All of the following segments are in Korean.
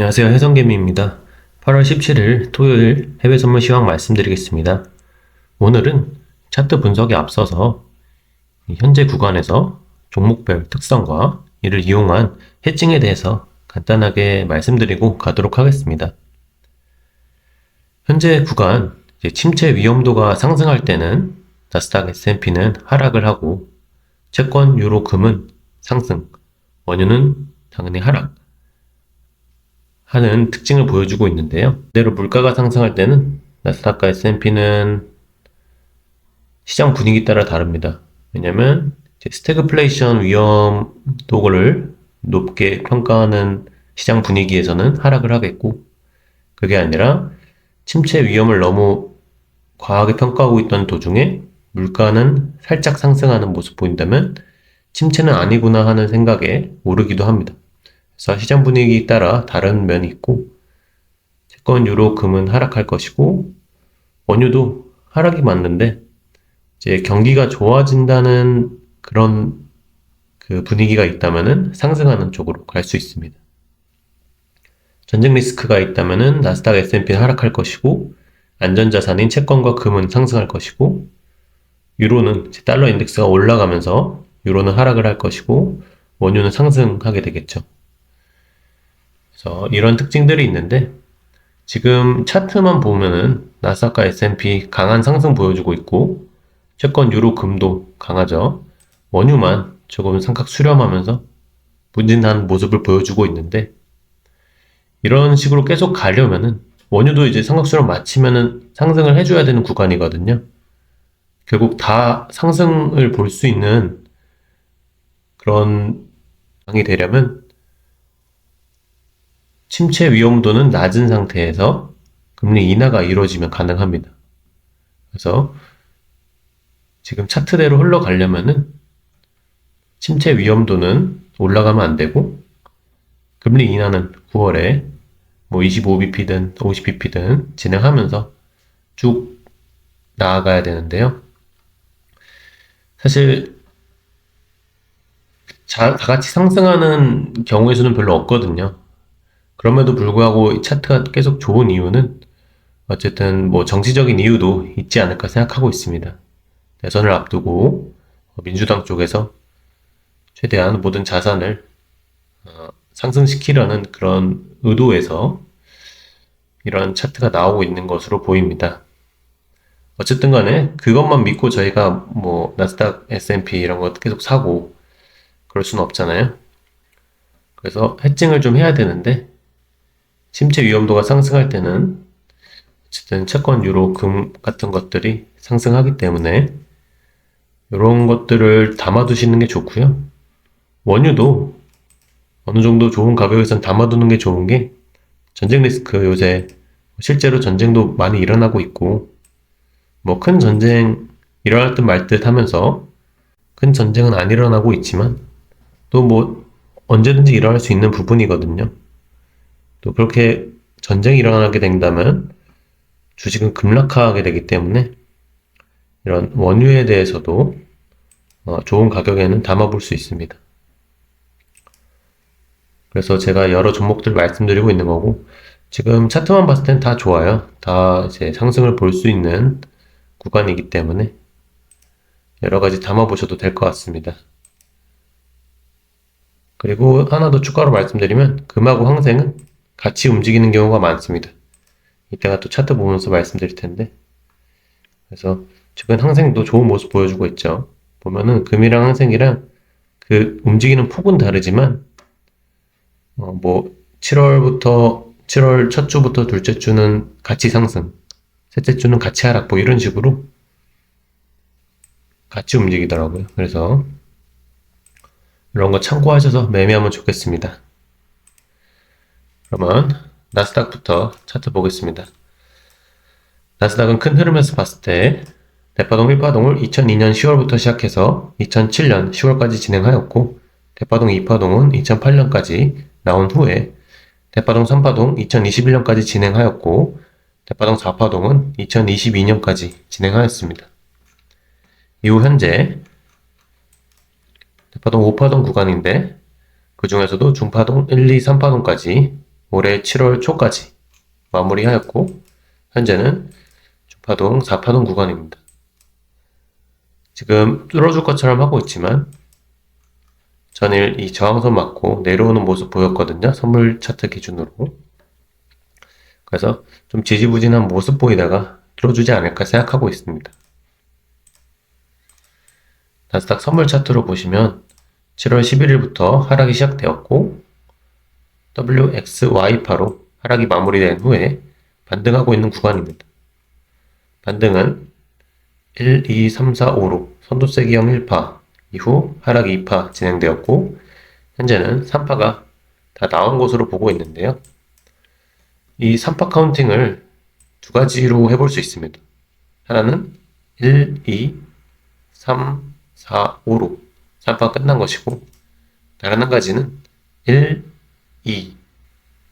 안녕하세요. 해성개미입니다. 8월 17일 토요일 해외 선물 시황 말씀드리겠습니다. 오늘은 차트 분석에 앞서서 이 현재 구간에서 종목별 특성과 이를 이용한 해칭에 대해서 간단하게 말씀드리고 가도록 하겠습니다. 현재 구간 침체 위험도가 상승할 때는 나스닥 S&P는 하락을 하고 채권 유로 금은 상승, 원유는 당연히 하락, 하는 특징을 보여주고 있는데요. 그대로 물가가 상승할 때는 나스닥과 S&P는 시장 분위기 따라 다릅니다. 왜냐면 스태그플레이션 위험도를 높게 평가하는 시장 분위기에서는 하락을 하겠고 그게 아니라 침체 위험을 너무 과하게 평가하고 있던 도중에 물가는 살짝 상승하는 모습 보인다면 침체는 아니구나 하는 생각에 오르기도 합니다. 그래서 시장 분위기 따라 다른 면이 있고 채권 유로 금은 하락할 것이고 원유도 하락이 맞는데 이제 경기가 좋아진다는 그런 그 분위기가 있다면은 상승하는 쪽으로 갈 수 있습니다. 전쟁 리스크가 있다면은 나스닥 S&P는 하락할 것이고 안전자산인 채권과 금은 상승할 것이고 유로는 달러 인덱스가 올라가면서 유로는 하락을 할 것이고 원유는 상승하게 되겠죠. 그래서 이런 특징들이 있는데 지금 차트만 보면은 나스닥과 S&P 강한 상승 보여주고 있고 채권 유로 금도 강하죠. 원유만 조금 삼각 수렴하면서 분진한 모습을 보여주고 있는데 이런 식으로 계속 가려면은 원유도 이제 삼각 수렴 마치면은 상승을 해줘야 되는 구간이거든요. 결국 다 상승을 볼 수 있는 그런 상이 되려면 침체 위험도는 낮은 상태에서 금리 인하가 이루어지면 가능합니다. 그래서 지금 차트대로 흘러가려면은 침체 위험도는 올라가면 안 되고 금리 인하는 9월에 뭐 25bp든 50bp든 진행하면서 쭉 나아가야 되는데요. 사실 자, 다 같이 상승하는 경우의 수는 별로 없거든요. 그럼에도 불구하고 이 차트가 계속 좋은 이유는 어쨌든 뭐 정치적인 이유도 있지 않을까 생각하고 있습니다. 대선을 앞두고 민주당 쪽에서 최대한 모든 자산을 어, 상승시키려는 그런 의도에서 이런 차트가 나오고 있는 것으로 보입니다. 어쨌든 간에 그것만 믿고 저희가 뭐 나스닥, S&P 이런 거 계속 사고 그럴 수는 없잖아요. 그래서 해칭을 좀 해야 되는데 침체 위험도가 상승할 때는 어쨌든 채권, 유로, 금 같은 것들이 상승하기 때문에 이런 것들을 담아두시는 게 좋고요. 원유도 어느 정도 좋은 가격에선 담아두는 게 좋은 게 전쟁 리스크 요새 실제로 전쟁도 많이 일어나고 있고 뭐 큰 전쟁 일어날 듯 말 듯 하면서 큰 전쟁은 안 일어나고 있지만 또 뭐 언제든지 일어날 수 있는 부분이거든요. 또 그렇게 전쟁이 일어나게 된다면 주식은 급락하게 되기 때문에 이런 원유에 대해서도 어, 좋은 가격에는 담아볼 수 있습니다. 그래서 제가 여러 종목들 말씀드리고 있는 거고 지금 차트만 봤을 땐 다 좋아요. 다 이제 상승을 볼 수 있는 구간이기 때문에 여러 가지 담아보셔도 될 것 같습니다. 그리고 하나 더 추가로 말씀드리면 금하고 항생은 같이 움직이는 경우가 많습니다. 이때가 또 차트 보면서 말씀드릴 텐데 그래서 최근 항생도 좋은 모습 보여주고 있죠. 보면은 금이랑 항생이랑 그 움직이는 폭은 다르지만 어, 뭐 7월부터 7월 첫 주부터 둘째 주는 같이 상승, 셋째 주는 같이 하락, 뭐 이런 식으로 같이 움직이더라고요. 그래서 이런 거 참고하셔서 매매하면 좋겠습니다. 그러면 나스닥부터 차트 보겠습니다. 나스닥은 큰 흐름에서 봤을 때 대파동 1파동을 2002년 10월부터 시작해서 2007년 10월까지 진행하였고 대파동 2파동은 2008년까지 나온 후에 대파동 3파동 2021년까지 진행하였고 대파동 4파동은 2022년까지 진행하였습니다. 이후 현재 대파동 5파동 구간인데 그 중에서도 중파동 1, 2, 3파동까지 올해 7월 초까지 마무리하였고 현재는 주파동 4파동 구간입니다. 지금 뚫어줄 것처럼 하고 있지만 전일 이 저항선 맞고 내려오는 모습 보였거든요. 선물 차트 기준으로. 그래서 좀 지지부진한 모습 보이다가 뚫어주지 않을까 생각하고 있습니다. 나스닥 선물 차트로 보시면 7월 11일부터 하락이 시작되었고 WXY파로 하락이 마무리된 후에 반등하고 있는 구간입니다. 반등은 1, 2, 3, 4, 5로 선도세기형 1파 이후 하락 2파 진행되었고 현재는 3파가 다 나온 것으로 보고 있는데요. 이 3파 카운팅을 두 가지로 해볼 수 있습니다. 하나는 1, 2, 3, 4, 5로 3파 끝난 것이고 다른 한 가지는 1, 2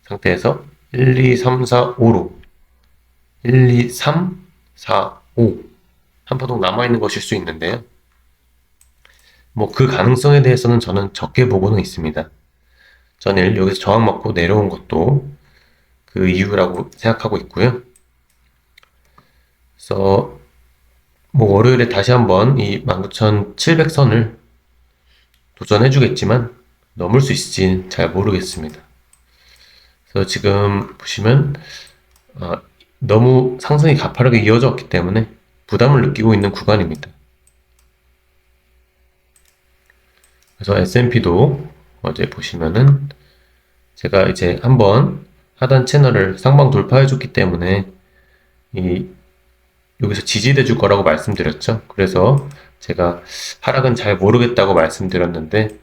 상태에서 1, 2, 3, 4, 5로 1, 2, 3, 4, 5 한 파동 남아있는 것일 수 있는데요. 뭐 그 가능성에 대해서는 저는 적게 보고는 있습니다. 전일 여기서 저항 맞고 내려온 것도 그 이유라고 생각하고 있고요. 그래서 뭐 월요일에 다시 한번 이 19,700선을 도전해 주겠지만 넘을 수 있을지 잘 모르겠습니다. 그래서 지금 보시면 어, 너무 상승이 가파르게 이어졌기 때문에 부담을 느끼고 있는 구간입니다. 그래서 S&P도 어제 보시면은 제가 이제 한번 하단 채널을 상방 돌파해 줬기 때문에 이 여기서 지지돼 줄 거라고 말씀드렸죠. 그래서 제가 하락은 잘 모르겠다고 말씀드렸는데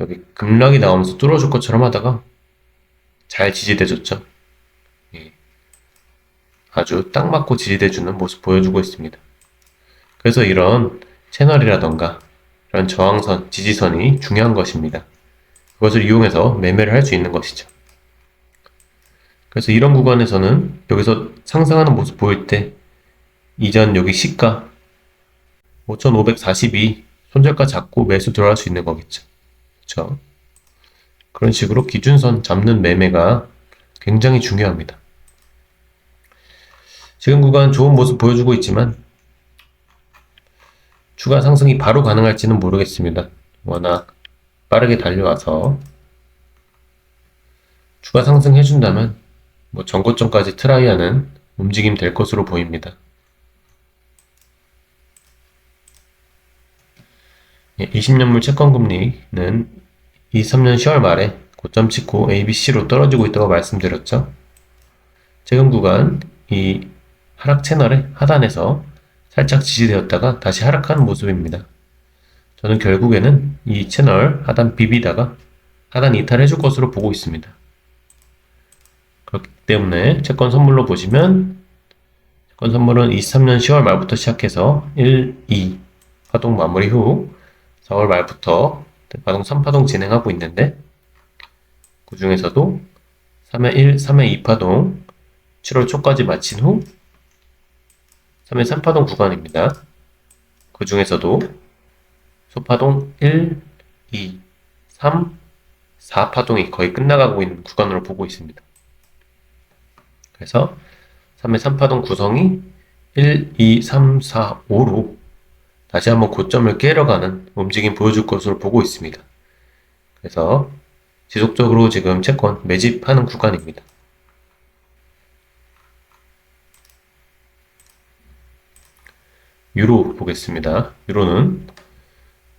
여기 급락이 나오면서 뚫어줄 것처럼 하다가 잘 지지돼 줬죠. 예. 아주 딱 맞고 지지돼 주는 모습 보여주고 있습니다. 그래서 이런 채널이라던가 이런 저항선, 지지선이 중요한 것입니다. 그것을 이용해서 매매를 할 수 있는 것이죠. 그래서 이런 구간에서는 여기서 상승하는 모습 보일 때 이전 여기 시가 5542 손절가 잡고 매수 들어갈 수 있는 거겠죠. 그렇죠? 그런 식으로 기준선 잡는 매매가 굉장히 중요합니다. 지금 구간 좋은 모습 보여주고 있지만 추가 상승이 바로 가능할지는 모르겠습니다. 워낙 빠르게 달려와서 추가 상승해준다면 뭐 전고점까지 트라이하는 움직임 될 것으로 보입니다. 20년물 채권금리는 23년 10월 말에 고점 찍고 ABC로 떨어지고 있다고 말씀드렸죠. 최근 구간 이 하락 채널의 하단에서 살짝 지지되었다가 다시 하락하는 모습입니다. 저는 결국에는 이 채널 하단 비비다가 하단 이탈해 줄 것으로 보고 있습니다. 그렇기 때문에 채권 선물로 보시면 채권 선물은 23년 10월 말부터 시작해서 1, 2 파동 마무리 후 4월 말부터 파동 3파동 진행하고 있는데 그 중에서도 3회 1, 3회 2파동 7월 초까지 마친 후 3회 3파동 구간입니다. 그 중에서도 소파동 1, 2, 3, 4파동이 거의 끝나가고 있는 구간으로 보고 있습니다. 그래서 3회 3파동 구성이 1, 2, 3, 4, 5로 다시 한번 고점을 깨려가는 움직임 보여줄 것으로 보고 있습니다. 그래서 지속적으로 지금 채권 매집하는 구간입니다. 유로 보겠습니다. 유로는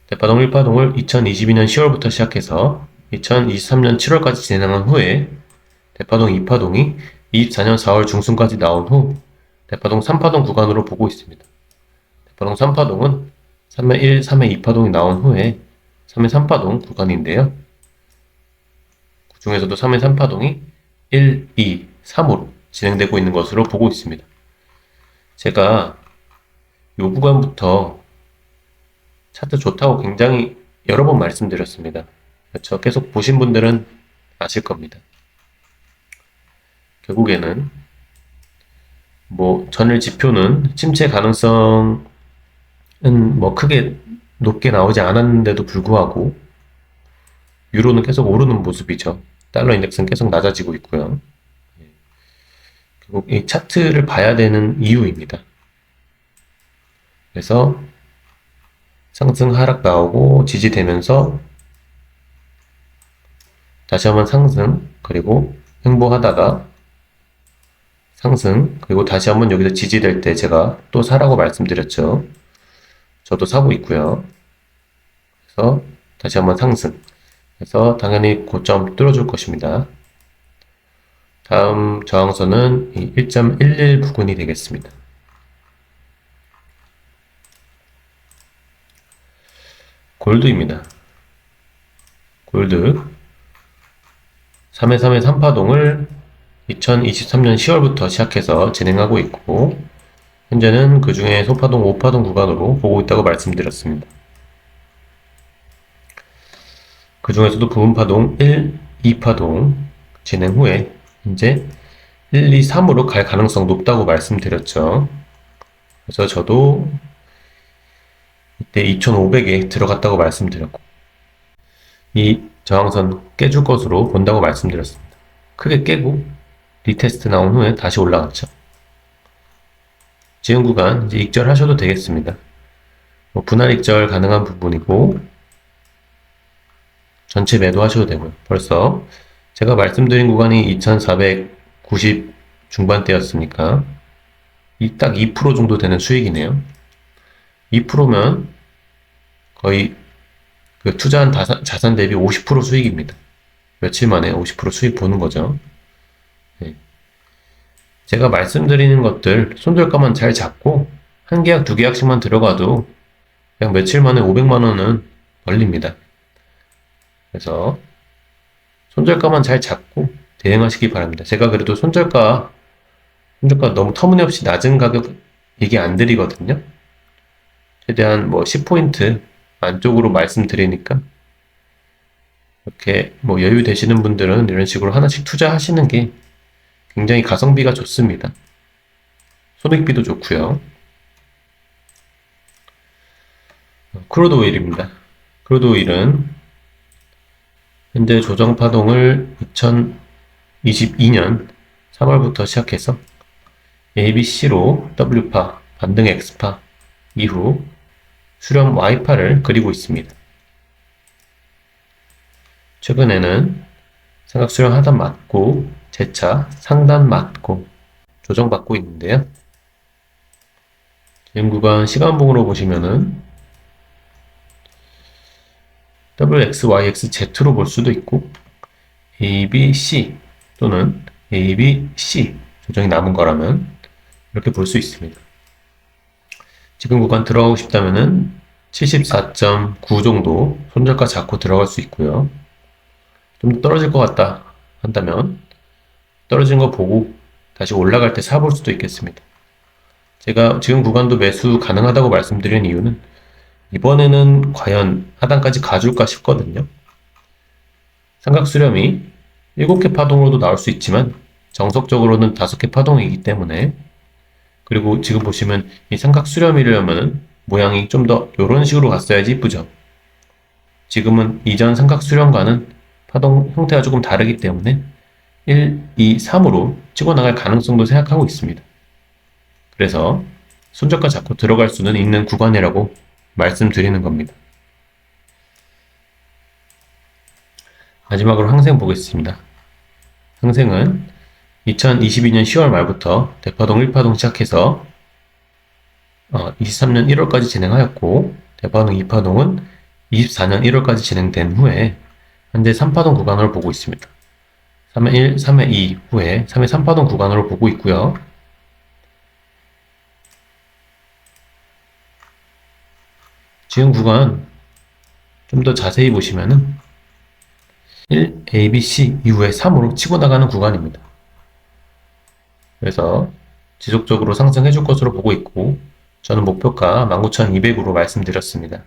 대파동 1파동을 2022년 10월부터 시작해서 2023년 7월까지 진행한 후에 대파동 2파동이 24년 4월 중순까지 나온 후 대파동 3파동 구간으로 보고 있습니다. 대파동 3파동은 3회 1, 3회 2파동이 나온 후에 3회 3파동 구간인데요. 그 중에서도 3회 3파동이 1, 2, 3으로 진행되고 있는 것으로 보고 있습니다. 제가 이 구간부터 차트 좋다고 굉장히 여러 번 말씀드렸습니다. 그렇죠? 계속 보신 분들은 아실 겁니다. 결국에는 뭐 전일 지표는 침체 가능성은 뭐 크게 높게 나오지 않았는데도 불구하고 유로는 계속 오르는 모습이죠. 달러 인덱스는 계속 낮아지고 있고요. 예. 결국 이 차트를 봐야 되는 이유입니다. 그래서 상승 하락 나오고 지지되면서 다시 한번 상승 그리고 횡보하다가 상승 그리고 다시 한번 여기서 지지될 때 제가 또 사라고 말씀드렸죠. 저도 사고 있고요. 그래서 다시 한번 상승. 그래서 당연히 고점 뚫어줄 것입니다. 다음 저항선은 1.11 부근이 되겠습니다. 골드입니다. 골드 3회 3회 3파동을 2023년 10월부터 시작해서 진행하고 있고 현재는 그 중에 소파동 5파동 구간으로 보고 있다고 말씀드렸습니다. 그 중에서도 부분파동 1, 2파동 진행 후에 이제 1, 2, 3으로 갈 가능성 높다고 말씀드렸죠. 그래서 저도 이때 2500에 들어갔다고 말씀드렸고 이 저항선 깨줄 것으로 본다고 말씀드렸습니다. 크게 깨고 리테스트 나온 후에 다시 올라갔죠. 지금 구간 이제 익절하셔도 되겠습니다. 뭐 분할 익절 가능한 부분이고 전체 매도하셔도 되고요. 벌써 제가 말씀드린 구간이 2490 중반대였으니까 이딱2% 정도 되는 수익이네요. 2%면 거의 그 투자한 자산 대비 50% 수익입니다. 며칠 만에 50% 수익 보는 거죠. 네. 제가 말씀드리는 것들 손절가만 잘 잡고 한 계약 두 계약씩만 들어가도 그냥 며칠 만에 500만 원은 벌립니다. 그래서 손절가만 잘 잡고 대응하시기 바랍니다. 제가 그래도 손절가 손절가 너무 터무니없이 낮은 가격 얘기 안 드리거든요. 최대한 뭐 10포인트 안쪽으로 말씀드리니까 이렇게 뭐 여유 되시는 분들은 이런 식으로 하나씩 투자하시는 게 굉장히 가성비가 좋습니다. 소득비도 좋고요. 크루드 오일입니다. 크루드 오일은 현재 조정 파동을 2022년 3월부터 시작해서 ABC로 W파, 반등 X파 이후 수렴 Y파를 그리고 있습니다. 최근에는 삼각 수렴 하단 맞고 재차 상단 맞고 조정받고 있는데요. 지금 구간 시간봉으로 보시면은 WXYXZ로 볼 수도 있고 ABC 또는 ABC 조정이 남은 거라면 이렇게 볼 수 있습니다. 지금 구간 들어가고 싶다면은 74.9 정도 손절가 잡고 들어갈 수 있고요. 좀 떨어질 것 같다 한다면 떨어진 거 보고 다시 올라갈 때 사볼 수도 있겠습니다. 제가 지금 구간도 매수 가능하다고 말씀드린 이유는 이번에는 과연 하단까지 가줄까 싶거든요. 삼각 수렴이 7개 파동으로도 나올 수 있지만 정석적으로는 5개 파동이기 때문에 그리고 지금 보시면 이 삼각 수렴이려면 모양이 좀 더 이런 식으로 갔어야지 이쁘죠. 지금은 이전 삼각 수렴과는 파동 형태가 조금 다르기 때문에 1, 2, 3으로 찍어 나갈 가능성도 생각하고 있습니다. 그래서 손절가 잡고 들어갈 수는 있는 구간이라고 말씀드리는 겁니다. 마지막으로 항생 보겠습니다. 항생은 2022년 10월 말부터 대파동 1파동 시작해서 어, 23년 1월까지 진행하였고 대파동 2파동은 24년 1월까지 진행된 후에 현재 3파동 구간을 보고 있습니다. 3회 1, 3회 2 후에 3회 3파동 구간으로 보고 있고요. 지금 구간 좀 더 자세히 보시면은 1, A, B, C 이후에 3으로 치고 나가는 구간입니다. 그래서 지속적으로 상승해 줄 것으로 보고 있고 저는 목표가 19,200으로 말씀드렸습니다.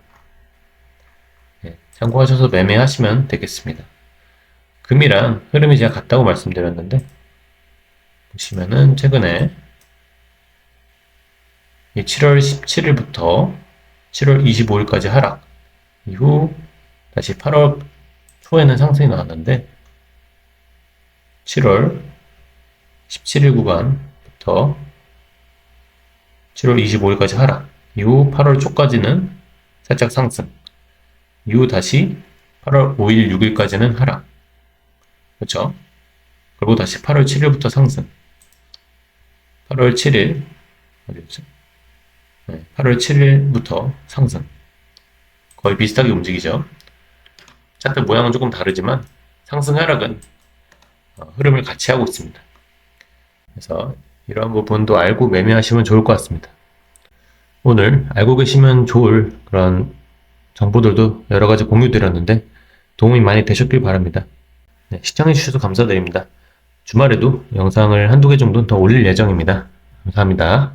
네, 참고하셔서 매매하시면 되겠습니다. 금이랑 흐름이 제가 같다고 말씀드렸는데 보시면은 최근에 7월 17일부터 7월 25일까지 하락 이후 다시 8월 초에는 상승이 나왔는데 7월 17일 구간부터 7월 25일까지 하락. 이후 8월 초까지는 살짝 상승. 이후 다시 8월 5일, 6일까지는 하락. 그렇죠? 그리고 다시 8월 7일부터 상승. 8월 7일 어디였지? 네, 8월 7일부터 상승. 거의 비슷하게 움직이죠. 차트 모양은 조금 다르지만 상승 하락은 어, 흐름을 같이 하고 있습니다. 그래서 이러한 부분도 알고 매매하시면 좋을 것 같습니다. 오늘 알고 계시면 좋을 그런 정보들도 여러 가지 공유 드렸는데 도움이 많이 되셨길 바랍니다. 네, 시청해주셔서 감사드립니다. 주말에도 영상을 한두 개 정도는 더 올릴 예정입니다. 감사합니다.